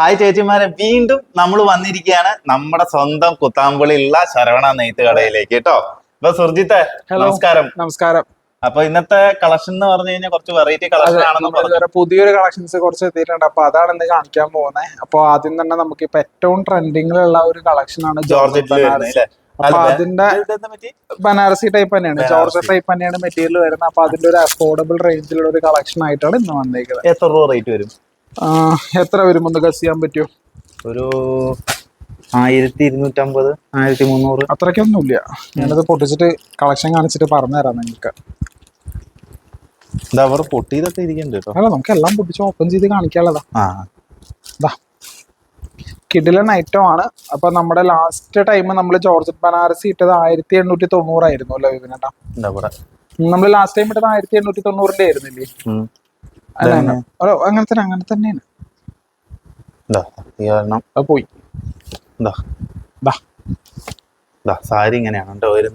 Hi ചേച്ചിമാരെ വീണ്ടും നമ്മൾ വന്നിരിക്കുകയാണ് നമ്മുടെ സ്വന്തം കുത്താമ്പുളിയുള്ള ശരവണ നെയ്ത്ത് കടയിലേക്ക് കേട്ടോ. അപ്പൊ സുർജിത്തെ നമസ്കാരം. നമസ്കാരം. അപ്പൊ ഇന്നത്തെ കളക്ഷൻ എന്ന് പറഞ്ഞു കഴിഞ്ഞാൽ കുറച്ച് വെറൈറ്റി കളക്ഷൻ ആണെന്ന് പുതിയൊരു കളക്ഷൻസ് കുറച്ച് എത്തിയിട്ടുണ്ട്. അപ്പൊ അതാണ് ഇന്ന് കാണിക്കാൻ പോകുന്നത്. അപ്പൊ ആദ്യം തന്നെ നമുക്ക് ഇപ്പൊ ഏറ്റവും ട്രെൻഡിങ്ങിലുള്ള ഒരു കളക്ഷൻ ആണ് ജോർജറ്റ് അപ്പൊ അതിന്റെ? ബനാറസി ടൈപ്പ് തന്നെയാണ്. ജോർജ് ടൈപ്പ് തന്നെയാണ് മെറ്റീരിയൽ വരുന്നത്. അപ്പൊ അതിന്റെ ഒരു അഫോർഡബിൾ റേഞ്ചിലുള്ള ഒരു കളക്ഷൻ ആയിട്ടാണ് ഇന്ന് വന്നേക്കുന്നത്. എത്ര രൂപ റേറ്റ് വരും? എത്ര വരും ഒന്ന് ഗസ് ചെയ്യാൻ പറ്റുമോ ഒരു ആയിരത്തി ഇരുന്നൂറ്റമ്പത് ആയിരത്തി മുന്നൂറ് അത്രയ്ക്കൊന്നുമില്ല. ഞാനത് പൊട്ടിച്ചിട്ട് കളക്ഷൻ കാണിച്ചിട്ട് പറഞ്ഞു തരാം നിങ്ങൾക്ക് അവർ പൊട്ടിയതൊക്കെ ഇരിക്കുന്നുണ്ട് കേട്ടോ. അല്ല നമുക്ക് എല്ലാം പൊട്ടിച്ച് ഓപ്പൺ ചെയ്ത് കാണിക്കാനുള്ളതാ. ആ. ദാ. കിഡിലൻ ഐറ്റം ആണ്. അപ്പൊ നമ്മുടെ ലാസ്റ്റ് ടൈം നമ്മൾ ജോർജറ്റ് ബനാറസി ഇട്ടത് ആയിരത്തി എണ്ണൂറ്റി തൊണ്ണൂറായിരുന്നു അല്ലേ വിപിനേട്ടാ നമ്മൾ ലാസ്റ്റ് ടൈം ഇട്ടത് ആയിരത്തി എണ്ണൂറ്റി തൊണ്ണൂറിന്റെ ആയിരുന്നില്ലേ അങ്ങനെ തന്നെ അങ്ങനെ തന്നെയാണ്. പോയി. സാരി ഇങ്ങനെയാണ്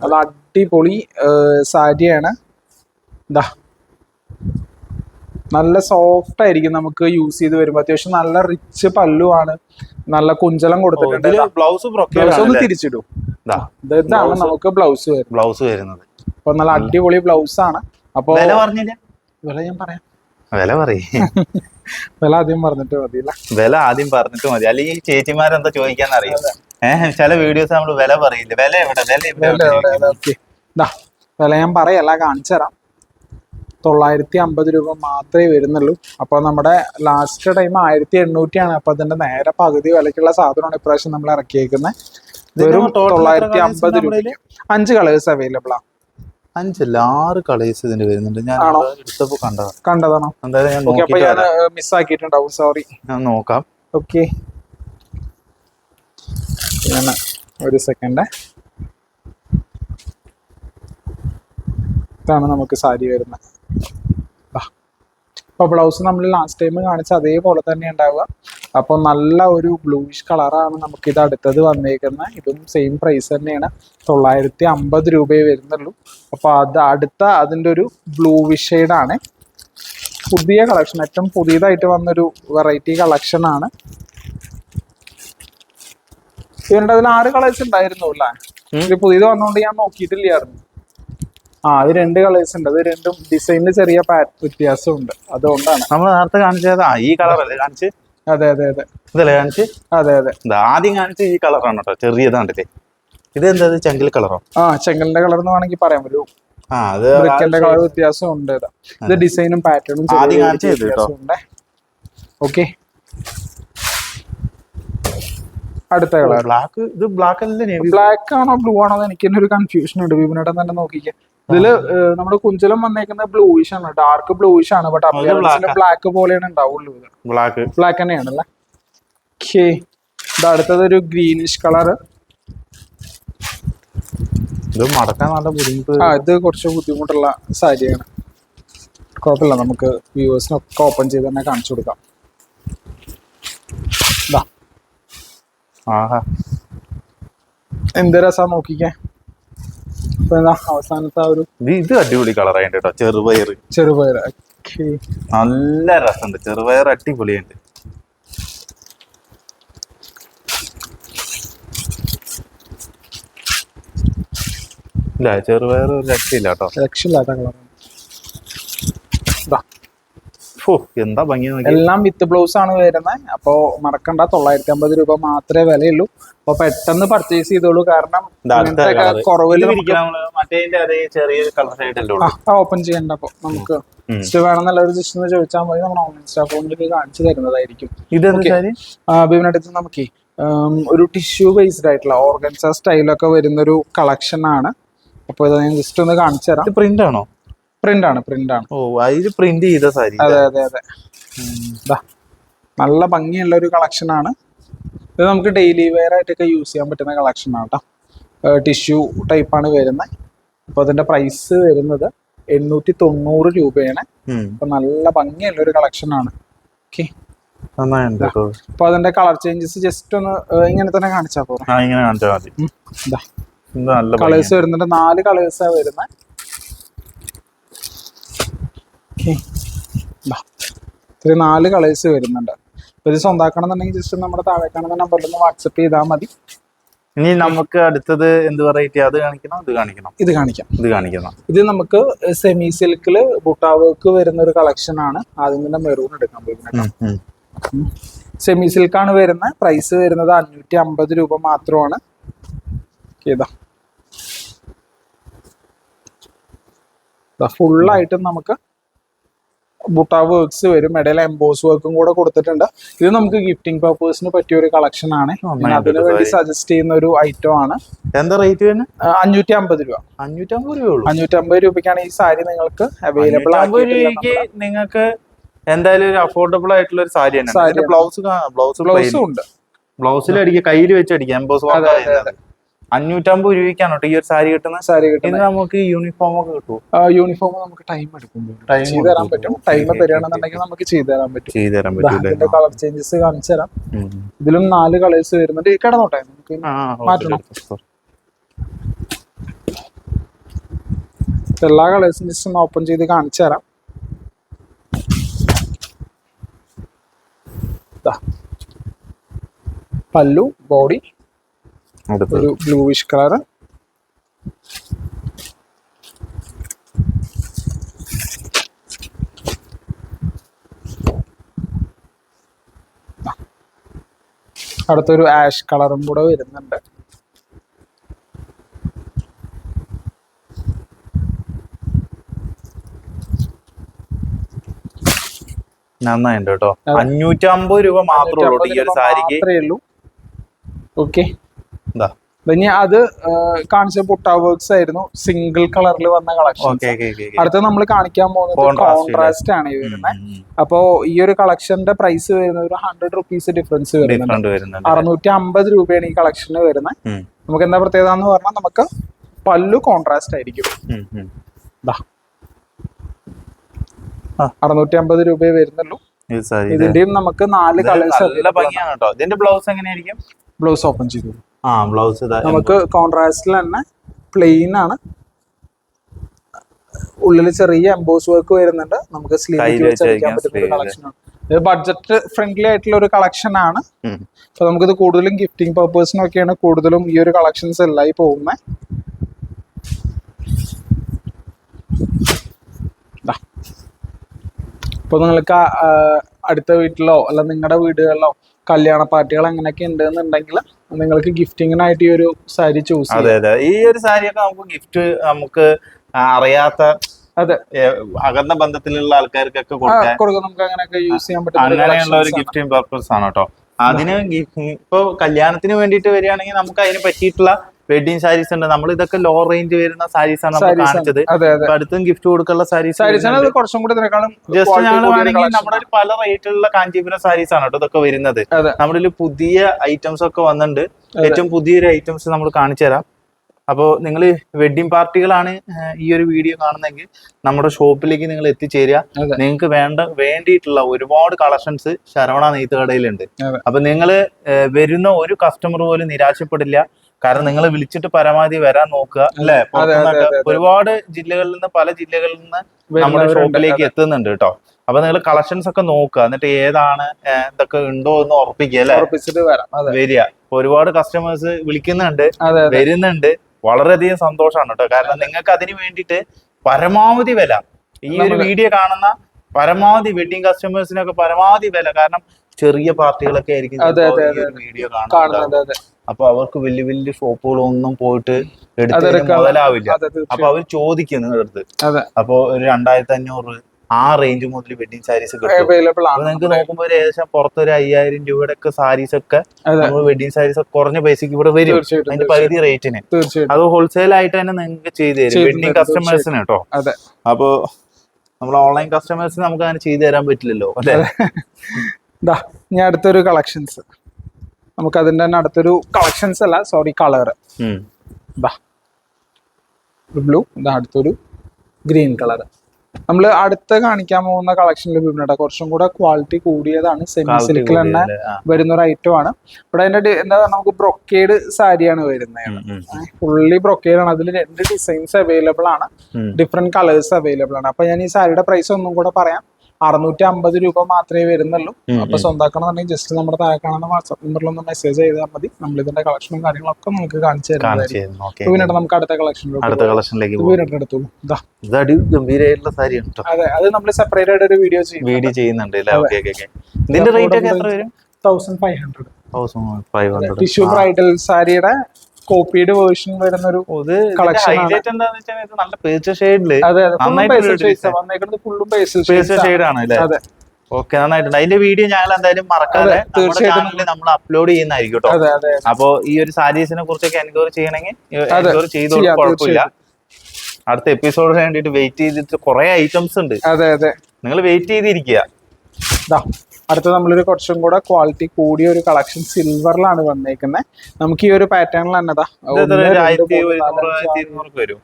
അത് അടിപൊളി സാരിയാണ്. ദാ. നല്ല സോഫ്റ്റ് ആയിരിക്കും നമുക്ക് യൂസ് ചെയ്ത് വരുമ്പോ. അത്യാവശ്യം നല്ല റിച്ച് പല്ലുവാണ്. നല്ല കുഞ്ചലം കൊടുത്തിട്ടുണ്ട്. ബ്ലൗസ് ബ്ലൗസ് ഒന്ന് തിരിച്ചിടൂ. ഇതാ ഇതാണ് നമുക്ക് ബ്ലൗസ് ബ്ലൗസ് വരുന്നത്. അപ്പൊ നല്ല അടിപൊളി ബ്ലൗസ് ആണ്. അപ്പൊ വില ഞാൻ പറയാം. വില പറയേ. വില ആദ്യം പറഞ്ഞിട്ട് മതിയില്ല? വില ആദ്യം പറഞ്ഞിട്ട് മതി. അല്ലെങ്കിൽ ചേച്ചിമാരെന്താ ചോദിക്കാന്ന് അറിയാം? ഏഹ് ചില വീഡിയോസ് നമ്മൾ വില പറയില്ല? വില എവിടെ? വില എവിടെ വില ഞാൻ പറയല്ല കാണിച്ചു തരാം. തൊള്ളായിരത്തി അമ്പത് രൂപ മാത്രമേ വരുന്നുള്ളൂ. അപ്പൊ നമ്മുടെ ലാസ്റ്റ് ടൈം ആയിരത്തി എണ്ണൂറ്റിയാണ് അപ്പൊ അതിന്റെ നേരെ പകുതി വിലക്കുള്ള സാധനമാണ് ഇപ്രാവശ്യം നമ്മൾ ഇറക്കിയേക്കുന്നത് വെറും തൊള്ളായിരത്തി അമ്പത് രൂപ അഞ്ച് കളേഴ്സ് അവൈലബിൾ ആ. അഞ്ചല്ല ആറ് കളേഴ്സ് ഇതിന്റെ വരുന്നുണ്ട്. ഞാൻ എടുത്തപ്പോ കണ്ടതാ. കണ്ടതാണോ? എന്തായാലും ഞാൻ നോക്കിയിട്ട്. മിസ്സാക്കിയിട്ടുണ്ടാവും സോറി ഞാൻ നോക്കാം. ഓക്കെ. ഒരു സെക്കൻഡ് ഇതാണ് നമുക്ക് സാരി വരുന്നത്. അപ്പോൾ ബ്ലൗസ് നമ്മൾ ലാസ്റ്റ് ടൈം കാണിച്ച അതേപോലെ തന്നെ ഉണ്ടാവുക. അപ്പോൾ നല്ല ഒരു ബ്ലൂയിഷ് കളറാണ് നമുക്ക് ഇത് അടുത്തത് വന്നേക്കുന്നത്. ഇതും സെയിം പ്രൈസ് തന്നെയാണ്. തൊള്ളായിരത്തി അമ്പത് രൂപയെ വരുന്നുള്ളൂ. അപ്പോൾ അത് അടുത്ത അതിന്റെ ഒരു ബ്ലൂവിഷ് ഷെയ്ഡാണ് പുതിയ കളക്ഷൻ ഏറ്റവും പുതിയതായിട്ട് വന്നൊരു വെറൈറ്റി കളക്ഷൻ ആണ്. ഇവരുടെ അതിൽ ആറ് കളേഴ്സ് ഉണ്ടായിരുന്നു അല്ലേ. പുതിയത് വന്നുകൊണ്ട് ഞാൻ നോക്കിയിട്ടില്ലായിരുന്നു. ആ അത് രണ്ട് കളേഴ്സ് ഉണ്ട്. അത് രണ്ടും ഡിസൈനിൽ ചെറിയ വ്യത്യാസം ഉണ്ട് അതുകൊണ്ടാണ്. നമ്മൾ നേരത്തെ കാണിച്ചത് ആ ഈ കളർ അല്ലേ കാണിച്ച്? അതെ അതെ അതെ. ഇതല്ലേ കാണിച്ച്? അതെ അതെ. ആദ്യം കാണിച്ച ഈ കളറാണ് കേട്ടോ ചെറിയതാണ്ടല്ലേ ഇത് എന്താ ചെങ്കൽ കളറോ ആ ചെങ്കലിന്റെ കളർ എന്ന് വേണമെങ്കിൽ പറയാൻ പറ്റും ആ അത് ബ്രിക്കലിന്റെ കളർ വ്യത്യാസം ഉണ്ട് ഇതാ. ഡിസൈനും പാറ്റേണും ആദ്യം. ഓക്കെ അടുത്ത കളർ ബ്ലാക്ക് ഇത് ബ്ലാക്ക് അല്ലേ ബ്ലാക്ക് ആണോ ബ്ലൂ ആണോ എന്ന് എനിക്ക് തന്നെ ഒരു കൺഫ്യൂഷൻ ഉണ്ട്. വിപിനേട്ടൻ തന്നെ നോക്കിക്കേ. ഇതിൽ നമ്മുടെ കുഞ്ചലം വന്നേക്കുന്ന ബ്ലൂയിഷ് ആണ്. ഡാർക്ക് ബ്ലൂയിഷ് ആണ്. ബട്ട് ബ്ലാക്ക് പോലെയാണ് ഉണ്ടാവുള്ളൂ ബ്ലാക്ക് ബ്ലാക്ക് തന്നെയാണല്ലേ? ഓക്കേ ഇത് അടുത്തത് ഒരു ഗ്രീനിഷ് കളർ ഇത് മടക്കാൻ നല്ല ബുദ്ധിമുട്ട്. ആ ഇത് കുറച്ച് ബുദ്ധിമുട്ടുള്ള സാരിയാണ്. കുഴപ്പമില്ല നമുക്ക് വ്യൂവേഴ്സിനൊക്കെ ഓപ്പൺ ചെയ്ത് തന്നെ കാണിച്ചു കൊടുക്കാം. ആഹാ. എന്ത് രസാ നോക്കിക്കേ. അവസാനത്തെ ആ ഒരു ഇത് അടിപൊളി കളറായിട്ട് കേട്ടോ ചെറുപയർ ചെറുപയർ നല്ല രസമുണ്ട്. ചെറുപയർ അടിപൊളിയുണ്ട് ഇല്ല ചെറുപയർ ഒരു രക്ഷയില്ല കേട്ടോ രക്ഷയില്ലാത്ത കളറാണ് എന്താ ഭംഗി എല്ലാം വിത്ത് ബ്ലൗസ് ആണ് വരുന്നത് അപ്പോ മറക്കണ്ട തൊള്ളായിരത്തി അമ്പത് രൂപ മാത്രമേ വിലയുള്ളൂ. അപ്പൊ പെട്ടെന്ന് പർച്ചേസ് ചെയ്തോളൂ. കാരണം കുറവിൽ ഓപ്പൺ ചെയ്യണ്ട. അപ്പൊ നമുക്ക് വേണമെന്നുള്ള ഒരു ജസ്റ്റ് ചോദിച്ചാൽ മതി. നമ്മൾ ഓൺലൈൻ സ്റ്റാഫ് കാണിച്ചു തരുന്നതായിരിക്കും. ഇത് ബിബിനടുത്ത് നമുക്ക് ഒരു ടിഷ്യൂ ബേസ്ഡ് ആയിട്ടുള്ള ഓർഗൻസ സ്റ്റൈലൊക്കെ വരുന്ന ഒരു കളക്ഷൻ ആണ്. അപ്പൊ ഇത് ഞാൻ ജസ്റ്റ് ഒന്ന് കാണിച്ചു തരാം. പ്രിന്റ് ആണോ? പ്രിന്റ് ആണ് പ്രിന്റ് ആണ്. ഓ അതിൽ പ്രിന്റ് ചെയ്ത സാരി അതെ അതെ അതെ. ദാ, നല്ല ഭംഗിയുള്ള ഒരു കളക്ഷൻ ആണ്. ഇത് നമുക്ക് ഡെയിലി വെയർ ആയിട്ടൊക്കെ യൂസ് ചെയ്യാൻ പറ്റുന്ന കളക്ഷൻ ആണ് കേട്ടോ ടിഷ്യൂ ആണ് വരുന്നത്. അപ്പോൾ അതിന്റെ പ്രൈസ് വരുന്നത് എണ്ണൂറ്റി തൊണ്ണൂറ് രൂപയാണ്. അപ്പൊ നല്ല ഭംഗിയുള്ള ഒരു കളക്ഷൻ ആണ്. ഓക്കെ. അപ്പൊ അതിന്റെ കളർ ചേഞ്ചസ് ജസ്റ്റ് ഒന്ന് ഇങ്ങനെ തന്നെ കാണിച്ചാൽ പോരെ. കളേഴ്സ് വരുന്നുണ്ട്. നാല് കളേഴ്സാണ് വരുന്നത് ഓക്കെ. ഇത്ര നാല് കളേഴ്സ് വരുന്നുണ്ട്. അപ്പൊ ഇത് സ്വന്താക്കണം എന്നുണ്ടെങ്കിൽ ജസ്റ്റ് നമ്മുടെ താഴെ കാണുന്ന നമ്പറിൽ ഒന്ന് വാട്സപ്പ് ചെയ്താൽ മതി. ഇനി നമുക്ക് അടുത്തത് എന്ത് വെറൈറ്റി അത് കാണിക്കണം? ഇത് കാണിക്കണം? ഇത് കാണിക്കാം. ഇത് കാണിക്കണം? ഇത് നമുക്ക് സെമി സിൽക്കിൽ ബുട്ടാ വർക്ക് വരുന്ന ഒരു കളക്ഷൻ ആണ്. ആദ്യം തന്നെ മെറൂൺ എടുക്കാൻ പോകുന്നത്. സെമി സിൽക്കാണ് വരുന്നത്. പ്രൈസ് വരുന്നത് അഞ്ഞൂറ്റി അമ്പത് രൂപ മാത്രമാണ്. ഇതാ. ഫുള്ളായിട്ടും നമുക്ക് ബുട്ട വർക്ക്സ് വരും. ഇടയിൽ എംബോസ് വർക്കും കൂടെ കൊടുത്തിട്ടുണ്ട്. ഇത് നമുക്ക് ഗിഫ്റ്റിംഗ് പർപ്പേഴ്സിന് പറ്റിയ ഒരു കളക്ഷൻ ആണ്. അതിന് വേണ്ടി സജസ്റ്റ് ചെയ്യുന്ന ഒരു ഐറ്റം ആണ്. എന്താ റേറ്റ് ആ, അഞ്ഞൂറ്റി അമ്പത് രൂപ. അഞ്ഞൂറ്റമ്പത് രൂപ അഞ്ഞൂറ്റി അമ്പത് രൂപയ്ക്കാണ് ഈ സാരി നിങ്ങൾക്ക് അവൈലബിൾ രൂപയ്ക്ക് നിങ്ങൾക്ക് എന്തായാലും ഒരു അഫോർഡബിൾ ആയിട്ടുള്ള ഒരു സാരി തന്നെ. ബ്ലൗസ് ബ്ലൗസ് ബ്ലൗസും ഉണ്ട്. ബ്ലൗസിൽ അടിക്കുക. കയ്യിൽ വെച്ച് അടിക്കുക. എംബോസ് അഞ്ഞൂറ്റമ്പത് രൂപയ്ക്കാണ് കേട്ടോ. ഈ ഒരു സാരി കിട്ടുന്ന? സാരി കിട്ടുന്നത് നമുക്ക് യൂണിഫോം ഒക്കെ കിട്ടുമോ യൂണിഫോം നമുക്ക് ടൈം എടുക്കും. ടൈം ചെയ്തു തരാൻ പറ്റും. ടൈം തരികയാണെന്നുണ്ടെങ്കിൽ നമുക്ക് ചെയ്തു തരാൻ പറ്റും. ചെയ്തു തരാൻ പറ്റും കളർ ചേഞ്ചസ് കാണിച്ചു തരാം. ഇതിലും നാല് കളേഴ്സ് വരുന്നുണ്ട്. ഈ കിടന്നോട്ടെ? നമുക്ക് മാറ്റണം. എല്ലാ കളേഴ്സും ജസ്റ്റ് ഒന്ന് ഓപ്പൺ ചെയ്ത് കാണിച്ചു തരാം. പല്ലു ബോഡി. ഒരു ബ്ലൂയിഷ് കളർ അടുത്തൊരു ആഷ് കളറും കൂടെ വരുന്നുണ്ട്. നന്നായിട്ടുണ്ട് കേട്ടോ. അതെ. അഞ്ഞൂറ്റമ്പത് രൂപ മാത്രമേ ഉള്ളൂ ഈ ഒരു സാരിക്ക്. മാത്രമേ ഉള്ളൂ. ഓക്കെ എന്താ ഇനി അത് കാണിച്ച പുട്ട വർക്ക്സ് ആയിരുന്നു. സിംഗിൾ കളറിൽ വന്ന കളക്ഷൻ അടുത്ത നമ്മൾ കാണിക്കാൻ പോകുന്നത് കോൺട്രാസ്റ്റ് ആണ് ഈ വരുന്നത് അപ്പോ ഈ ഒരു കളക്ഷന്റെ പ്രൈസ് വരുന്നത് ഒരു ഹൺഡ്രഡ് റുപ്പീസ് ഡിഫറൻസ് വരുന്നുണ്ട്. അറുന്നൂറ്റി അമ്പത് രൂപയാണ് ഈ കളക്ഷന് വരുന്നത് നമുക്ക് എന്താ പ്രത്യേകത എന്ന് പറഞ്ഞാൽ നമുക്ക് പല്ലു കോൺട്രാസ്റ്റ് ആയിരിക്കും. അറുന്നൂറ്റി അമ്പത് രൂപയെ വരുന്നുള്ളൂ. ഇതിന്റെയും നമുക്ക് നാല് കളേഴ്സ് ഇതിന്റെ ബ്ലൗസ് എങ്ങനെയായിരിക്കും? ബ്ലൗസ് ഓപ്പൺ ചെയ്തു ആ ബ്ലൗസ് നമുക്ക് കോൺട്രാസ്റ്റിൽ തന്നെ പ്ലെയിൻ ആണ്. ഉള്ളിൽ ചെറിയ എംബോസ് വർക്ക് വരുന്നുണ്ട്. നമുക്ക് സ്ലീവ് പറ്റുന്ന ഇത് ബഡ്ജറ്റ് ഫ്രണ്ട്ലി ആയിട്ടുള്ള ഒരു കളക്ഷൻ ആണ്. അപ്പൊ നമുക്കിത് കൂടുതലും ഗിഫ്റ്റിംഗ് പർപ്പസിനൊക്കെയാണ് കൂടുതലും ഈ ഒരു കളക്ഷൻസ് എല്ലായി പോകുന്നത് ഇപ്പൊ നിങ്ങൾക്ക് അടുത്ത വീട്ടിലോ അല്ല നിങ്ങളുടെ വീടുകളിലോ കല്യാണ പാർട്ടികൾ അങ്ങനെയൊക്കെ ഉണ്ടെന്നുണ്ടെങ്കിൽ നിങ്ങൾക്ക് ഗിഫ്റ്റിങ്ങിനായിട്ട് ഈ ഒരു സാരി ചൂസ് അതെ അതെ. ഈ ഒരു സാരിയൊക്കെ നമുക്ക് ഗിഫ്റ്റ് നമുക്ക് അറിയാത്ത അതെ. അകന്ന ബന്ധത്തിലുള്ള ആൾക്കാർക്കൊക്കെ കൊടുക്കാം. നമുക്ക് അങ്ങനെയൊക്കെ യൂസ് ചെയ്യാൻ പറ്റും അങ്ങനെയുള്ള ഒരു ഗിഫ്റ്റിംഗ് പർപ്പസ് ആണ് കേട്ടോ അതിന് ഇപ്പൊ കല്യാണത്തിന് വേണ്ടിയിട്ട് വരികയാണെങ്കിൽ നമുക്ക് അതിന് പറ്റിയിട്ടുള്ള വെഡിങ് സാരീസ് ഉണ്ട്. നമ്മൾ ഇതൊക്കെ ലോ റേഞ്ച് വരുന്ന സാരീസ് ആണ് നമ്മൾ കാണിച്ചത്. അടുത്തും ഗിഫ്റ്റ് കൊടുക്കാനുള്ള സാരീസ് കുറച്ചും കൂടി ജസ്റ്റ് ഞങ്ങൾ വേണമെങ്കിൽ നമ്മുടെ ഒരു പല റേറ്റിലുള്ള കാഞ്ചീപുരം സാരീസ് ആണ് കേട്ടോ ഇതൊക്കെ വരുന്നത്. നമ്മുടെ പുതിയ ഐറ്റംസ് ഒക്കെ വന്നിട്ടുണ്ട്. ഏറ്റവും പുതിയൊരു ഐറ്റംസ് നമ്മൾ കാണിച്ചു തരാം. അപ്പോൾ നിങ്ങൾ വെഡിങ് പാർട്ടികളാണ് ഈ ഒരു വീഡിയോ കാണുന്നതെങ്കിൽ നമ്മുടെ ഷോപ്പിലേക്ക് നിങ്ങൾ എത്തിച്ചേരുക. നിങ്ങൾക്ക് വേണ്ട വേണ്ടിയിട്ടുള്ള ഒരുപാട് കളക്ഷൻസ് ശരവണ നെയ്ത്ത് കടയിലുണ്ട്. അപ്പൊ നിങ്ങൾ വരുന്ന ഒരു കസ്റ്റമർ പോലും നിരാശപ്പെടില്ല. കാരണം നിങ്ങൾ വിളിച്ചിട്ട് പരമാവധി വരാൻ നോക്കുക അല്ലെ. ഒരുപാട് ജില്ലകളിൽ നിന്ന് പല ജില്ലകളിൽ നിന്ന് നമ്മുടെ ഷോപ്പിലേക്ക് എത്തുന്നുണ്ട് കേട്ടോ. അപ്പൊ നിങ്ങൾ കളക്ഷൻസ് ഒക്കെ നോക്കുക എന്നിട്ട് ഏതാണ് എന്തൊക്കെ ഇതൊക്കെ ഉണ്ടോ എന്ന് ഉറപ്പിക്കുക അല്ലെ? വരിക. ഒരുപാട് കസ്റ്റമേഴ്സ് വിളിക്കുന്നുണ്ട് വരുന്നുണ്ട്. വളരെയധികം സന്തോഷമാണ് കേട്ടോ. കാരണം നിങ്ങൾക്ക് അതിന് വേണ്ടിയിട്ട് പരമാവധി വില. ഈ ഒരു വീഡിയോ കാണുന്ന പരമാവധി വെഡിങ് കസ്റ്റമേഴ്സിനൊക്കെ പരമാവധി വില. കാരണം ചെറിയ പാർട്ടികളൊക്കെ ആയിരിക്കും. വീഡിയോ കാണുന്നത് അപ്പൊ അവർക്ക് വലിയ വലിയ ഷോപ്പുകളൊന്നും പോയിട്ട് എടുത്ത് മുതലാവില്ല. അപ്പൊ അവർ ചോദിക്കും നിങ്ങളുടെ അടുത്ത്. അപ്പൊ ഒരു രണ്ടായിരത്തി അഞ്ഞൂറ് ആ റേഞ്ച് മുതൽ വെഡിങ് സാരീസ് കിട്ടും. അവൈലബിൾ ആണ്. നിങ്ങൾക്ക് നോക്കുമ്പോൾ ഏകദേശം പുറത്തൊരു അയ്യായിരം രൂപയുടെ ഒക്കെ സാരീസ് ഒക്കെ നമ്മൾ വെഡിങ് സാരീസ് ഒക്കെ കുറഞ്ഞ പൈസക്ക് ഇവിടെ വരും. അതിന്റെ. പകുതി റേറ്റിന് അത് ഹോൾസെയിൽ ആയിട്ട് തന്നെ നിങ്ങൾക്ക് ചെയ്തു തരും. വെഡിങ് കസ്റ്റമേഴ്സിന് കേട്ടോ അപ്പോ നമ്മൾ ഓൺലൈൻ കസ്റ്റമേഴ്സിന് നമുക്ക് അങ്ങനെ ചെയ്തു തരാൻ പറ്റില്ലല്ലോ അല്ലെ? ഇതാ ഇനി അടുത്തൊരു കളക്ഷൻസ് നമുക്ക് അതിന്റെ തന്നെ അടുത്തൊരു കളക്ഷൻസ് അല്ല സോറി കളർ ഇതാ ബ്ലൂ ഇതാ അടുത്തൊരു ഗ്രീൻ കളർ നമ്മൾ അടുത്ത കാണിക്കാൻ പോകുന്ന കളക്ഷനിൽ വിഭിന്നത കുറച്ചും കൂടെ ക്വാളിറ്റി കൂടിയതാണ്. സെമി സിൽക്കിൽ തന്നെ വരുന്ന ഒരു ഐറ്റം ആണ്. ഇവിടെ അതിന്റെ എന്താ എന്താ നമുക്ക് ബ്രൊക്കേഡ് സാരിയാണ് വരുന്നത്. ഫുള്ളി ബ്രൊക്കേഡ് ആണ്. അതിൽ രണ്ട് ഡിസൈൻസ് അവൈലബിൾ ആണ്. ഡിഫറെന്റ് കളേഴ്സ് അവൈലബിൾ ആണ്. അപ്പൊ ഞാൻ ഈ സാരിയുടെ പ്രൈസ് ഒന്നും കൂടെ പറയാം. അറുന്നൂറ്റി അമ്പത് രൂപ മാത്രമേ വരുന്നുള്ളൂ. അപ്പൊ സ്വന്തമാക്കണമെന്നുണ്ടെങ്കിൽ ജസ്റ്റ് നമ്മുടെ താഴെ കാണുന്ന വാട്സ്ആപ്പ് നമ്പറിൽ ഒന്ന് മെസ്സേജ് ചെയ്താൽ മതി. നമ്മൾ ഇതിന്റെ കളക്ഷനും കാര്യങ്ങളൊക്കെ നമുക്ക് കാണിച്ചു തരുന്നതായിരിക്കും. നമുക്ക് അടുത്ത കളക്ഷനിലേക്ക് അടുത്ത കളക്ഷനിലേക്ക് എടുത്തോളൂ ഇതാ ഇത് അടി ഗംഭീരമായിട്ടുള്ള സാരിയാണ് അതെ അത് നമ്മൾ സെപ്പറേറ്റ് ആയിട്ട് ഒരു വീഡിയോ ചെയ്യും വീഡിയോ ചെയ്യുന്നുണ്ട് ഇതിന്റെ റേറ്റ് ഒക്കെ എത്ര വരും? Thousand five hundred thousand five hundred tissue bridal സാരിയുടെ കോപ്പിയുടെ വേർഷൻ വരുന്ന ഒരു കളക്ഷൻ നല്ല പേച്ച ഷെയ്ഡിൽ. വന്നേക്കുന്നത് ഫുള്ളും പേച്ച അതെ. ഓക്കെ നന്നായിട്ടുണ്ട്. അതിന്റെ വീഡിയോ ഞങ്ങൾ എന്തായാലും മറക്കാതെ തീർച്ചയായിട്ടും. നമ്മൾ അപ്ലോഡ് ചെയ്യുന്നതായിരിക്കും കേട്ടോ അപ്പോ ഈ ഒരു സാരീസിനെ കുറിച്ചൊക്കെ എൻക്വയറി ചെയ്യണമെങ്കിൽ എൻക്വയറി ചെയ്തോളൂ കുഴപ്പമില്ല. അടുത്ത എപ്പിസോഡ് വേണ്ടിയിട്ട് വെയിറ്റ് ചെയ്തിട്ട് കുറെ ഐറ്റംസ് ഉണ്ട്. അതെ അതെ. നിങ്ങൾ വെയിറ്റ് ചെയ്തിരിക്കുക. അടുത്ത നമ്മളൊരു കുറച്ചും കൂടെ ക്വാളിറ്റി കൂടിയ ഒരു കളക്ഷൻ സിൽവറിലാണ് വന്നേക്കുന്നത് നമുക്ക് ഈ ഒരു പാറ്റേണിൽ തന്നെ ദാ ഇത് എത്ര ഒന്ന്, ഒരു രണ്ട്, ആയിരത്തി മൂന്ന്, ഒരുന്നൂറ് നാല്, ആയിരത്തി അഞ്ച്, ഇരുന്നൂറൊക്കെ വരും.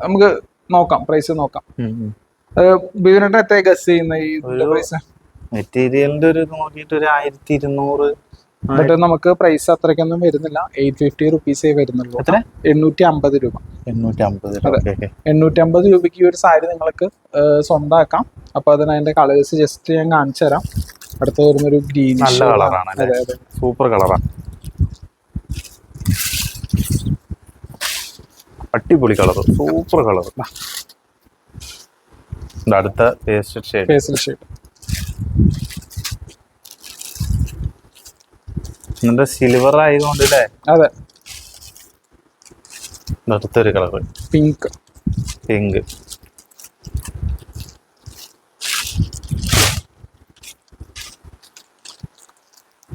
നമുക്ക് നോക്കാം പ്രൈസ് നോക്കാം. ബിബിനേട്ടൻ എത്ര ഗസ് ചെയ്യുന്ന ഈ പ്രൈസ് മെറ്റീരിയലിന്റെ ഒരു നോക്കിട്ട് നോക്കിയിട്ട് ഒരു ആയിരത്തി ഇരുന്നൂറ് എന്നിട്ട് നമുക്ക് പ്രൈസ് അത്രയ്ക്കൊന്നും വരുന്നില്ല. എയ്റ്റ് ഫിഫ്റ്റി റുപ്പീസേ വരുന്നുള്ളൂ. എണ്ണൂറ്റി അമ്പത് രൂപ. എണ്ണൂറ്റി അമ്പത് എണ്ണൂറ്റി അമ്പത് രൂപയ്ക്ക് ഈ ഒരു സാരി നിങ്ങൾക്ക് സ്വന്തമാക്കാം അപ്പൊ അതിന് അതിന്റെ കളേഴ്സ് ജസ്റ്റ് ഞാൻ കാണിച്ചു തരാം. അടുത്ത് വരുന്നൊരു ഗ്രീൻ നല്ല കളറാണ് സൂപ്പർ കളറാണ് അടിപൊളി കളർ സൂപ്പർ കളർ അടുത്ത പേസ്റ്റ് ഷെയ്ഡ്. Pastel shade. എന്നിട്ട് സിൽവർ ആയതുകൊണ്ട് അല്ലേ അതെ. നിർത്തൊരു അടുത്തൊരു കളർ പിങ്ക് പിങ്ക്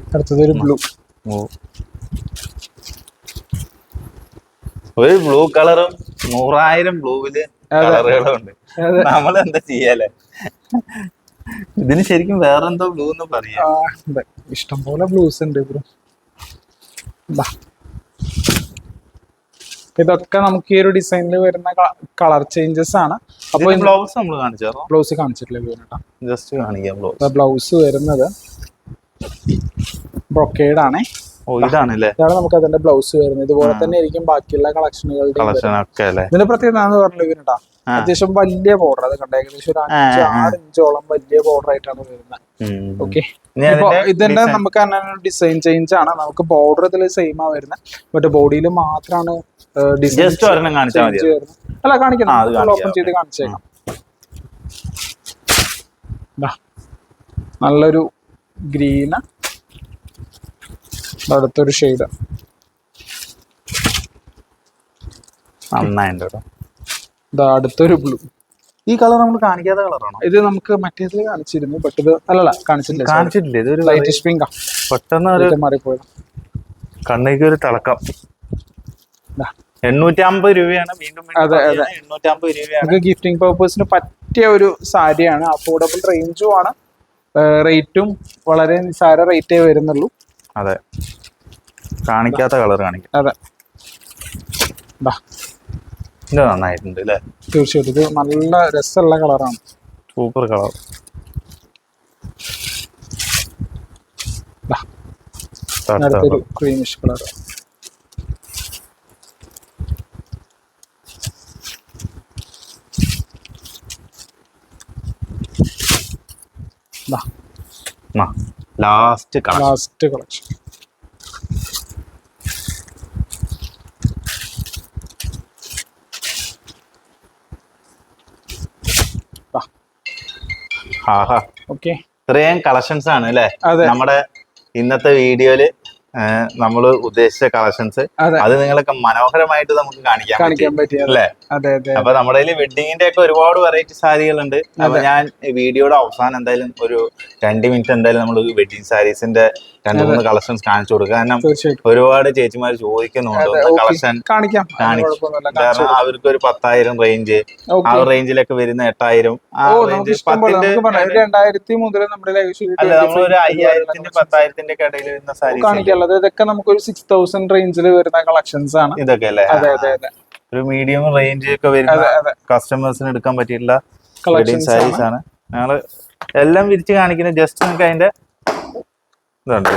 അടുത്തത് ഒരു ബ്ലൂ ഒരു ബ്ലൂ കളറും നൂറായിരം ബ്ലൂവിൽ കളറുകളും കളറുകളുണ്ട് അതെ. നമ്മൾ എന്താ ചെയ്യാലേ? ഇതിന് ശരിക്കും വേറെന്തോ ബ്ലൂ എന്ന് പറയാം. ഇഷ്ടം പോലെ ബ്ലൂസ് ഉണ്ട് ബ്രോ ഇതൊക്കെ നമുക്ക് ഈ ഒരു ഡിസൈനിൽ വരുന്ന കളർ ചേഞ്ചസ് ആണ്. അപ്പൊ ബ്ലൗസ് നമ്മൾ കാണിച്ചാറോ ബ്ലൗസ് കാണിച്ചിട്ടില്ല ജസ്റ്റ് കാണിക്കാം ബ്ലൗസ് വരുന്നത്. ബ്രൊക്കേഡ് ആണേ. ഓ ഇതാണല്ലേ? ഇതാണ് നമുക്ക് അതിന്റെ ബ്ലൗസ് വരുന്നത്. ഇതുപോലെ തന്നെ ആയിരിക്കും ബാക്കിയുള്ള കളക്ഷനുകളുടെ കളക്ഷൻ ഒക്കെ അല്ലേ? ഇതിന്റെ പ്രത്യേകത എന്താന്ന് പറഞ്ഞു വീണട്ടാ അത്യാവശ്യം വലിയ ബോർഡർ അത് കണ്ട? ഏകദേശം ഒരു അഞ്ച്. ആറ് ഇഞ്ചോളം വലിയ ബോർഡർ ആയിട്ടാണ് വരുന്നത്. ഓക്കെ ഇതിന്റെ നമുക്ക് ഡിസൈൻ ചേഞ്ച് ആണ്. നമുക്ക് ബോർഡർ ഇതിൽ സെയിം ആ വരുന്നത്. ബട്ട് ബോഡിയിൽ മാത്രമാണ് ഡിസൈൻ അല്ല കാണിക്കണം. ഓപ്പൺ ചെയ്ത് കാണിച്ചേക്കാം. നല്ലൊരു ഗ്രീന് അടുത്തൊരു ഷെയ്ഡ്. നന്നായിട്ടുണ്ട്. കേട്ടോ ഇതാ അടുത്തൊരു ബ്ലൂ. ഈ കളർ നമ്മൾ കാണിക്കാത്ത കളറാണോ? ഇത് നമുക്ക് മറ്റേതിൽ കാണിച്ചിരുന്നു ബട്ട് ഇത് അല്ലല്ല കാണിച്ചിട്ടില്ല കാണിച്ചിട്ടില്ല ഇതൊരു ലൈറ്റ് പിങ്കാ പെട്ടെന്ന് ഒരു മാറിപ്പോയത് കണ്ണേക്ക് ഒരു തിളക്കം. എണ്ണൂറ്റമ്പത് രൂപയാണ് വീണ്ടും അതെ, അതെ. എണ്ണൂറ്റി അമ്പത് രൂപയാണ്. നമുക്ക് ഗിഫ്റ്റിംഗ് പർപ്പസിന് പറ്റിയ ഒരു സാരിയാണ് അഫോർഡബിൾ റേഞ്ചും ആണ്. റേറ്റും വളരെ നിസ്സാര റേറ്റേ വരുന്നുള്ളൂ. അതെ. കാണിക്കാത്ത കളർ കാണിക്കും. അതെ. ഇത് നന്നായിട്ടുണ്ട് അല്ലേ തീർച്ചയായിട്ടും. ഇത് നല്ല രസമുള്ള കളറാണ്. Super colour. അടുത്തൊരു creamish colour. Last last collection okay ഇത്രയും കളക്ഷൻസ് ആണ് അല്ലേ? നമ്മുടെ ഇന്നത്തെ വീഡിയോയിൽ നമ്മൾ ഉദ്ദേശിച്ച കളക്ഷൻസ് അതെ. നിങ്ങളൊക്കെ മനോഹരമായിട്ട് നമുക്ക് കാണിക്കാൻ കാണിക്കാൻ പറ്റിയ അല്ലേ? അപ്പൊ നമ്മുടെ കയ്യിൽ വെഡിങ്ങിന്റെ ഒക്കെ ഒരുപാട് വെറൈറ്റി സാരികളുണ്ട്. അപ്പൊ ഞാൻ വീഡിയോയുടെ അവസാനം എന്തായാലും ഒരു രണ്ട് മിനിറ്റ് എന്തായാലും നമ്മൾ വെഡിങ് സാരീസിന്റെ രണ്ട് മൂന്ന് കളക്ഷൻസ് കാണിച്ചു കൊടുക്കുക. കാരണം ഒരുപാട് ചേച്ചിമാർ ചോദിക്കുന്നുണ്ട്. കളക്ഷൻ കാണിക്കാം. കാരണം അവർക്ക് ഒരു പത്തായിരം റേഞ്ച് ആ റേഞ്ചിലൊക്കെ വരുന്ന എട്ടായിരം ഒരു രണ്ടായിരത്തി മുതൽ നമ്മുടെ നമ്മളൊരു അയ്യായിരത്തിന്റെ പത്തായിരത്തിന്റെ ഇടയിൽ വരുന്ന സാരി കാണിക്കാനുള്ളത് ഇതൊക്കെ നമുക്ക് ഒരു സിക്സ് തൗസൻഡ് റേഞ്ചിൽ വരുന്ന കളക്ഷൻസ് ആണ്. ഇതൊക്കെ അല്ലേ? അതെ അതെ അതെ. ഒരു മീഡിയം റേഞ്ച് ഒക്കെ വരുന്ന കസ്റ്റമേഴ്സിന് എടുക്കാൻ പറ്റിയിട്ടുള്ള സാരീസ് ആണ്. ഞങ്ങൾ എല്ലാം വിരിച്ച് കാണിക്കുന്നത് ജസ്റ്റ് നിങ്ങൾക്ക് അതിന്റെ ഇതുണ്ട്.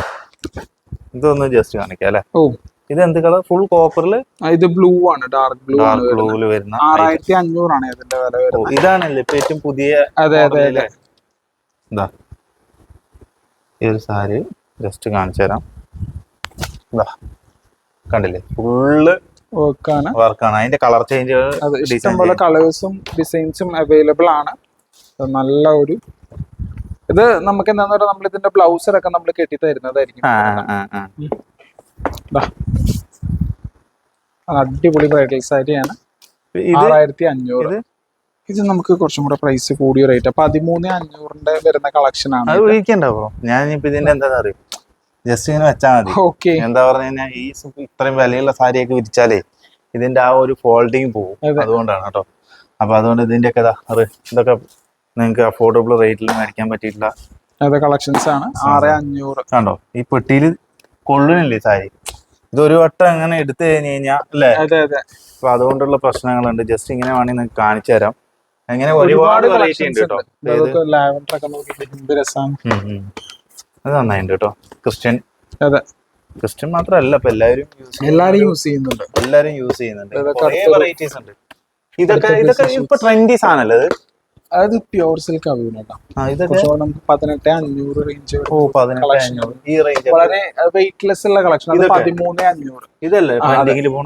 ഇതൊന്ന് ജസ്റ്റ് കാണിക്കാം അല്ലെ? ഓ. ഇത് എന്ത് കളർ ഫുൾ കോപ്പറിൽ ഇത് ബ്ലൂ ആണ്. ഡാർക്ക് ബ്ലൂ ഡാർക്ക് ബ്ലൂവിൽ വരുന്ന ആറായിരത്തി അഞ്ഞൂറാണ് ഇതിന്റെ വില വരുന്നത്. ഇതാണല്ലേ ഇപ്പൊ ഏറ്റവും പുതിയ അതെ അതെ അതെ? ഇതാ ഈ ഒരു സാരി ജസ്റ്റ് കാണിച്ചു തരാം. ഇതാ കണ്ടില്ലേ? ഫുള്ള് വർക്കാണ് വർക്കാണ് അതിന്റെ കളർ ചേഞ്ച് അത് ഇഷ്ടംപോലെ കളേഴ്സും ഡിസൈൻസും അവൈലബിൾ ആണ്. നല്ല ഒരു ഇത് നമുക്ക് എന്താന്ന് പറയുക നമ്മൾ ഇതിന്റെ ബ്ലൗസർ ബ്ലൗസറൊക്കെ നമ്മൾ കെട്ടി തരുന്നതായിരിക്കും അടിപൊളി ബ്രൈഡൽ സാരിയാണ് ആറായിരത്തി അഞ്ഞൂറ്. ഇത്? ഇത് നമുക്ക് കുറച്ചും കൂടെ പ്രൈസ് കൂടിയ റേറ്റ് പതിമൂന്ന് അഞ്ഞൂറിന്റെ വരുന്ന കളക്ഷൻ ആണ് അത് ഒഴിക്കണ്ടാവോ ഞാൻ ഇപ്പൊ ഇതിന്റെ എന്താ അറിയും? ജസ്റ്റ് ഇങ്ങനെ വെച്ചാൽ മതി. ഓക്കെ എന്താ പറഞ്ഞു കഴിഞ്ഞാൽ ഈ ഇത്രയും വിലയുള്ള സാരിയൊക്കെ വിരിച്ചാലേ ഇതിന്റെ ആ ഒരു ഫോൾഡിങ് പോകും അതുകൊണ്ടാണ് കേട്ടോ. അപ്പൊ അതുകൊണ്ട് ഇതിന്റെ ഒക്കെ ഇതൊക്കെ നിങ്ങൾക്ക് അഫോർഡബിൾ റേറ്റിൽ മേടിക്കാൻ പറ്റിയിട്ടില്ല കളക്ഷൻസ് ആണ്. ആറ് അഞ്ഞൂറ്. കണ്ടോ? ഈ പെട്ടിയിൽ കൊള്ളുന്നില്ലേ സാരി? ഇതൊരു വട്ടം അങ്ങനെ എടുത്തു കഴിഞ്ഞ് കഴിഞ്ഞാൽ അല്ലേ? അപ്പൊ അതുകൊണ്ടുള്ള പ്രശ്നങ്ങളുണ്ട്. ജസ്റ്റ് ഇങ്ങനെ വേണമെങ്കിൽ നിങ്ങൾക്ക് കാണിച്ചു തരാം. അങ്ങനെ ഒരുപാട് വെറൈറ്റി ഉണ്ട് കേട്ടോ. അത് നന്നായിട്ടുണ്ട് കേട്ടോ. ക്രിസ്ത്യൻ അതെ. ക്രിസ്ത്യൻ മാത്രമല്ല ഇപ്പൊ എല്ലാവരും എല്ലാരും യൂസ് ചെയ്യുന്നുണ്ട്. എല്ലാരും യൂസ് ചെയ്യുന്നുണ്ട്. വെറൈറ്റീസ് ഉണ്ട്. ഇതൊക്കെ ഇതൊക്കെ ഇപ്പൊ ട്രെൻഡി സാധനല്ലേ അത് പ്യൂർ സിൽക്ക് ഇതൊക്കെ നമുക്ക് പതിനെട്ട് അഞ്ഞൂറ് റേഞ്ച് ഓ പതിനെട്ട് ഈ റേഞ്ച് വളരെ വെയിറ്റ്ലെസ് ഉള്ള കളക്ഷൻ? പതിമൂന്ന് അഞ്ഞൂറ്. ഇതല്ലേ.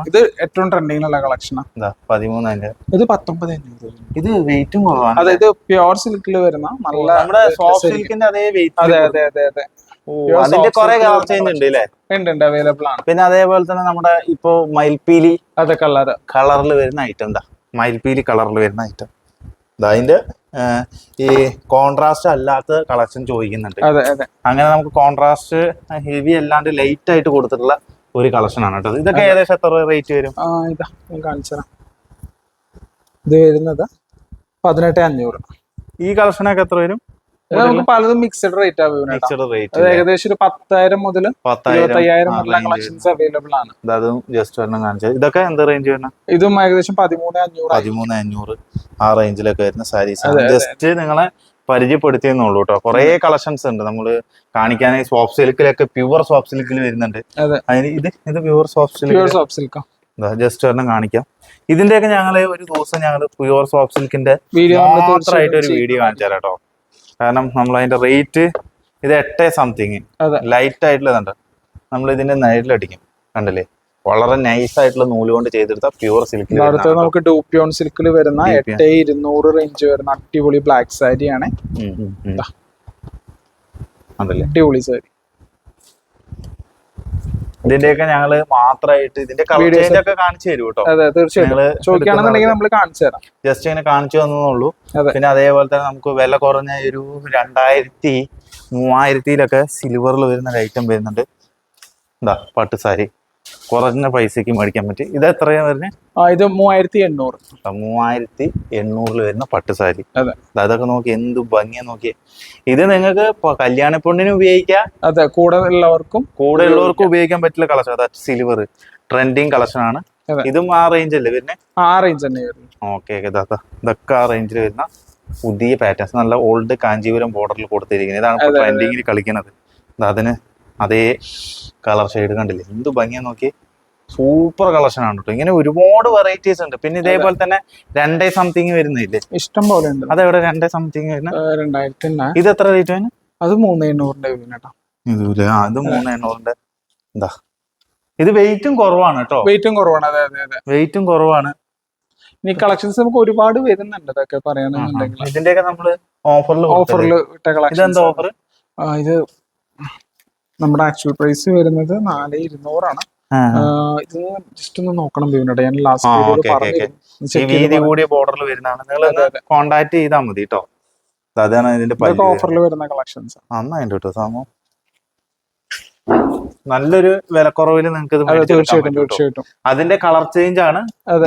ഇത് ഏറ്റവും ട്രെൻഡിങ്ങിലുള്ള ഉള്ള കളക്ഷനാ പതിമൂന്ന് ഇത് പത്തൊമ്പത് അഞ്ഞൂറ്. ഇത് വെയിറ്റും കുറവാണ്. അതായത് പ്യൂർ സിൽക്കിൽ വരുന്ന നല്ല നമ്മുടെ സോഫ്റ്റ് സിൽക്കിന്റെ അതേ വെയിറ്റ് അതെ അതെ അതെ അതെ. pure അതിന്റെ കുറെ കളർ ചേഞ്ച് ഉണ്ട് അല്ലേ ഉണ്ട് ഉണ്ട് അവൈലബിൾ ആണ്. പിന്നെ അതേപോലെ തന്നെ നമ്മുടെ ഇപ്പോ മയിൽപീലി അതെ കളർ കളറിൽ വരുന്ന ഐറ്റം എന്താ മയിൽപീലി കളറിൽ വരുന്ന ഐറ്റം അതിന്റെ ഈ കോൺട്രാസ്റ്റ് അല്ലാത്ത കളക്ഷൻ ചോദിക്കുന്നുണ്ട്. അങ്ങനെ നമുക്ക് കോൺട്രാസ്റ്റ് ഹെവി അല്ലാണ്ട് ലൈറ്റ് ആയിട്ട് കൊടുത്തിട്ടുള്ള ഒരു കളക്ഷൻ ആണ് കേട്ടോ. ഇതൊക്കെ ഏകദേശം എത്ര റേറ്റ് വരും? ഇതാ കാണിച്ചുതരാം ഇത് വരുന്നത് പതിനെട്ട് അഞ്ഞൂറ്. ഈ കളക്ഷനൊക്കെ എത്ര വരും? നമുക്ക് പലതും മിക്സഡ് റേറ്റ് മിക്സഡ് റേറ്റ് ഏകദേശം ഒരു പത്തായിരം മുതൽ പത്തായിരം കളക്ഷൻസ് അവൈലബിൾ ആണ്. അതും ജസ്റ്റ് ഒരെണ്ണം കാണിച്ചത് ഇതൊക്കെ എന്ത് റേഞ്ച് വരുന്ന? ഇതും ഏകദേശം പതിമൂന്ന് അഞ്ഞൂറ് പതിമൂന്ന് അഞ്ഞൂറ് ആ റേഞ്ചിലൊക്കെ വരുന്ന സാരീസ്. ജസ്റ്റ് നിങ്ങളെ പരിചയപ്പെടുത്തിയെന്നുള്ളൂ കേട്ടോ. കുറെ കളക്ഷൻസ് ഉണ്ട്. നമ്മൾ കാണിക്കാനായി സോഫ്റ്റ് സിൽക്കിലൊക്കെ പ്യുവർ സോഫ്റ്റ് സിൽക്കിൽ വരുന്നുണ്ട്. അതെ. അതിന് ഇത് ഇത് pure soft silk soft silk just ഒരെണ്ണം കാണിക്കാം. ഇതിന്റെയൊക്കെ ഞങ്ങൾ ഒരു ദിവസം ഞങ്ങൾ പ്യുവർ സോഫ്റ്റ് സിൽക്കിന്റെ വീഡിയോ മാത്രമായിട്ട് ഒരു വീഡിയോ കാണിച്ചു തരാം കേട്ടോ. കാരണം നമ്മൾ അതിന്റെ റേറ്റ് ഇത് എട്ടേ സംതിങ് ലൈറ്റ് ആയിട്ടുള്ള ആയിട്ടുള്ളതുണ്ട് നമ്മൾ ഇതിന്റെ നൈറ്റിലടിക്കും കണ്ടില്ലേ? വളരെ നൈസ് ആയിട്ടുള്ള നൂൽ കൊണ്ട് ചെയ്തെടുത്ത പ്യൂർ സിൽക്കിൽ നമുക്ക് ഡൂപ്പിയോൺ സിൽക്കിൽ വരുന്ന. എട്ട് ഇരുന്നൂറ് റേഞ്ച് വരുന്ന അടിപൊളി ബ്ലാക്ക് സാരി ആണ്. അടിപൊളി സാരി ഇതിന്റെയൊക്കെ ഞങ്ങൾ മാത്രമായിട്ട് ഇതിന്റെ കളർ ഒക്കെ കാണിച്ചു തരും കേട്ടോ അതെ തീർച്ചയായിട്ടും. ചോദിക്കുകയാണെന്നുണ്ടെങ്കിൽ നമ്മൾ കാണിച്ചു തരാം. ജസ്റ്റ് ഇങ്ങനെ കാണിച്ചു തന്നുള്ളൂ പിന്നെ അതേപോലെ തന്നെ നമുക്ക് വില കുറഞ്ഞ ഒരു രണ്ടായിരത്തി മൂവായിരത്തിയിലൊക്കെ സിൽവറിൽ വരുന്ന ഒരു ഐറ്റം വരുന്നുണ്ട്. എന്താ പട്ട് സാരി. കുറഞ്ഞ പൈസക്ക് മേടിക്കാൻ പറ്റി. ഇത് എത്രയാണ് വരുന്നത് ആ ഇത് മൂവായിരത്തി എണ്ണൂറ് മൂവായിരത്തി എണ്ണൂറിൽ വരുന്ന പട്ടുസാരി അതെ. ദാ അതൊക്കെ നോക്കി എന്ത് ഭംഗിയാ നോക്കിയേ. ഇത് നിങ്ങൾക്ക് കല്യാണ പെണ്ണിന് ഉപയോഗിക്കാം? അതെ കൂടെ ഉള്ളവർക്കും കൂടെ ഉള്ളവർക്കും ഉപയോഗിക്കാൻ പറ്റില്ല കളക്ഷൻ അതാ സിൽവർ ട്രെൻഡിങ് കളക്ഷൻ ആണ്. ഇതും ആ റേഞ്ച് അല്ലേ വരുന്നത് ആ റേഞ്ച് തന്നെ ഓക്കെ ഓക്കെ ഇതാ ഇതൊക്കെ ആ റേഞ്ചിൽ വരുന്ന പുതിയ പാറ്റേൺസ് നല്ല ഓൾഡ് കാഞ്ചീപുരം ബോർഡറിൽ കൊടുത്തിരിക്കുന്നത്. ഇതാണ്. ട്രെൻഡിങ്ങിൽ കളിക്കുന്നത് ദാ അതിന് അതേ കളർ ഷെയ്ഡ് കണ്ടില്ലേ? എന്ത് ഭംഗിയാ നോക്കി സൂപ്പർ കളക്ഷൻ ആണ് കേട്ടോ ഇങ്ങനെ ഒരുപാട് വെറൈറ്റീസ് ഉണ്ട്. പിന്നെ ഇതേപോലെ തന്നെ രണ്ടേ സംതിങ് വരുന്നില്ലേ? ഇഷ്ടം പോലെ ഉണ്ട്. അതെവിടെ രണ്ടേ സംതിങ് വരുന്ന? രണ്ടായിരത്തി എണ്ണ ഇത് എത്ര റേറ്റ് വേണം അത് മൂന്ന് എണ്ണൂറിന്റെ അത് കേട്ടോ ഇതൂല്ലേ മൂന്ന് എണ്ണൂറിന്റെ. എന്താ ഇത് വെയിറ്റും കുറവാണ് കേട്ടോ വെയിറ്റും കുറവാണ്. അതെ അതെ അതെ. വെയിറ്റും കുറവാണ്. ഇനി കളക്ഷൻസ് നമുക്ക് ഒരുപാട് വരുന്നുണ്ട് ഇതൊക്കെ പറയുകയാണെന്നുണ്ടെങ്കിൽ ഇതിന്റെയൊക്കെ നമ്മൾ ഓഫറിൽ ഓഫറിൽ ഇട്ട ഇതെന്താ കളക്ഷൻ ഓഫർ ഇത് നമ്മുടെ ആക്ച്വൽ പ്രൈസ് വരുന്നത് നാല് ഇരുന്നൂറാണ്. ഇത് ജസ്റ്റ് ഒന്ന് നോക്കണം ബിവിനോട്ടെ ഞാൻ ലാസ്റ്റ് ചെക്ക് വീതി കൂടിയ ബോർഡറിൽ വരുന്നതാണ്. നിങ്ങൾ. കോണ്ടാക്ട് ചെയ്താൽ മതി കേട്ടോ അതാണ് ഇതിന്റെ ഓഫറിൽ വരുന്ന കളക്ഷൻസ് നന്നായിട്ട് കേട്ടോ സാമോ നല്ലൊരു വിലക്കുറവിൽ നിങ്ങൾക്ക് തീർച്ചയായിട്ടും. തീർച്ചയായിട്ടും. അതിന്റെ കളർ ചേഞ്ച് ആണ്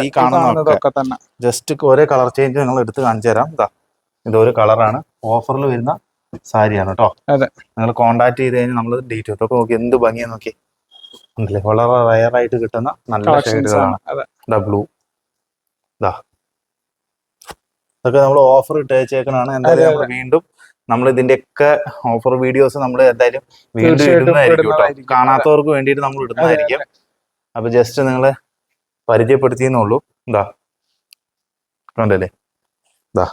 ഈ. കാണുന്നതൊക്കെ തന്നെ. ജസ്റ്റ് ഒരേ കളർ ചേഞ്ച് നിങ്ങൾ എടുത്ത് കാണിച്ചു തരാം. ഇതാ ഇതൊരു കളറാണ് ഓഫറിൽ വരുന്ന സാരിയാണ് കേട്ടോ അതെ. നിങ്ങൾ കോണ്ടാക്ട് ചെയ്ത് കഴിഞ്ഞാൽ നമ്മൾ ഡീറ്റെയിൽസ് ഒക്കെ നോക്കി എന്ത് ഭംഗിയാ നോക്കി. ഉണ്ടല്ലേ? വളരെ റയർ ആയിട്ട് കിട്ടുന്ന നല്ല ഷെയ്ഡുകളാണ്. അതെ. ഇതാ ഇതാ ഇതൊക്കെ നമ്മൾ ഓഫർ ഇട്ടേച്ചേക്കണാണ് എന്തായാലും വീണ്ടും നമ്മൾ വീണ്ടും നമ്മൾ ഇതിന്റെയൊക്കെ ഓഫർ വീഡിയോസ് നമ്മൾ എന്തായാലും വീണ്ടും ഇടുന്നതായിരിക്കും കേട്ടോ കാണാത്തവർക്ക് വേണ്ടിയിട്ട് നമ്മൾ ഇടുന്നതായിരിക്കും. അപ്പൊ ജസ്റ്റ് നിങ്ങളെ പരിചയപ്പെടുത്തിയെന്നുള്ളൂ എന്താ കണ്ടല്ലേ? ഇതാ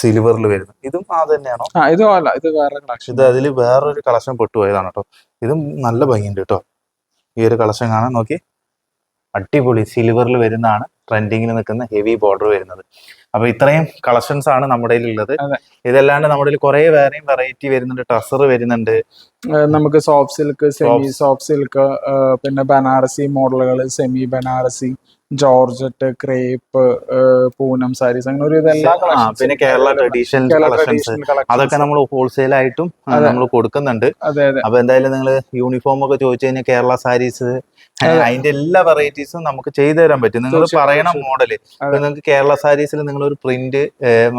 സിൽവറിൽ വരുന്നത്. ഇതും ആ തന്നെയാണോ? ഇത് അല്ല. ഇത് വേറെ കളക്ഷൻ ഇത് അതിൽ വേറൊരു കളക്ഷൻ പെട്ടുപോയതാണ് കേട്ടോ ഇതും നല്ല ഭംഗിയുണ്ട് കേട്ടോ ഈ ഒരു കളക്ഷൻ കാണാൻ നോക്കി. അടിപൊളി സിൽവറിൽ വരുന്നതാണ്. ട്രെൻഡിങ്ങിൽ നിൽക്കുന്ന ഹെവി ബോർഡർ വരുന്നത്. അപ്പൊ ഇത്രയും കളക്ഷൻസ് ആണ് നമ്മുടെ ഉള്ളത് അതെ. ഇതല്ലാണ്ട് നമ്മുടെ കുറെ വേറെയും വെറൈറ്റി വരുന്നുണ്ട്. ടസർ വരുന്നുണ്ട്. നമുക്ക് soft silk semi soft silk പിന്നെ ബനാറസി മോഡലുകൾ semi Banarasi georgette crepe Poonam saris അങ്ങനെ ഒരു ഇതെല്ലാം പിന്നെ കേരള ട്രഡീഷണൽ കളക്ഷൻസ് അതൊക്കെ നമ്മൾ ഹോൾസെയിൽ ആയിട്ടും നമ്മൾ കൊടുക്കുന്നുണ്ട്. അപ്പൊ എന്തായാലും നിങ്ങൾ യൂണിഫോം ഒക്കെ ചോദിച്ചു കഴിഞ്ഞാൽ കേരള സാരീസ് അതിന്റെ എല്ലാ വെറൈറ്റീസും നമുക്ക് ചെയ്തു തരാൻ പറ്റും. നിങ്ങൾ പറയണ. മോഡൽ നിങ്ങൾക്ക് കേരള സാരീസിൽ നിങ്ങൾ ഒരു പ്രിന്റ്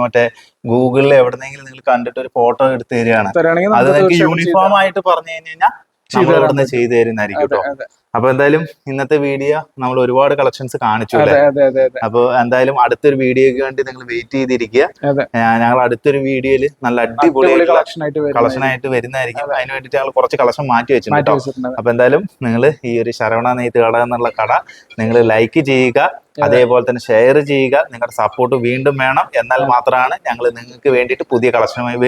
മറ്റേ ഗൂഗിളിൽ എവിടെന്നെങ്കിലും നിങ്ങൾ കണ്ടിട്ട് ഒരു ഫോട്ടോ എടുത്തു തരികയാണ്. അത് നിങ്ങൾക്ക് യൂണിഫോം ആയിട്ട് പറഞ്ഞു കഴിഞ്ഞു കഴിഞ്ഞാൽ ചെയ്തു തരുന്നതായിരിക്കും കേട്ടോ അപ്പൊ എന്തായാലും ഇന്നത്തെ വീഡിയോ നമ്മൾ ഒരുപാട് കളക്ഷൻസ് കാണിച്ചു അപ്പൊ എന്തായാലും അടുത്തൊരു വീഡിയോക്ക് വേണ്ടി നിങ്ങൾ വെയിറ്റ് ചെയ്തിരിക്കുക. ഞങ്ങൾ അടുത്തൊരു വീഡിയോയിൽ നല്ല അടിപൊളി കളക്ഷൻ ആയിട്ട് വരുന്നതായിരിക്കും. അതിന് വേണ്ടിട്ട് ഞങ്ങൾ കുറച്ച് കളക്ഷൻ മാറ്റി വെച്ചിട്ടുണ്ട് അപ്പൊ എന്തായാലും നിങ്ങൾ ഈ ഒരു ശരവണ നെയ്ത്ത് കട എന്നുള്ള കട നിങ്ങൾ ലൈക്ക് ചെയ്യുക. അതേപോലെ തന്നെ ഷെയർ ചെയ്യുക. നിങ്ങളുടെ സപ്പോർട്ട് വീണ്ടും വേണം. എന്നാൽ മാത്രമാണ് ഞങ്ങൾ നിങ്ങൾക്ക് വേണ്ടിയിട്ട് പുതിയ കളക്ഷനുമായി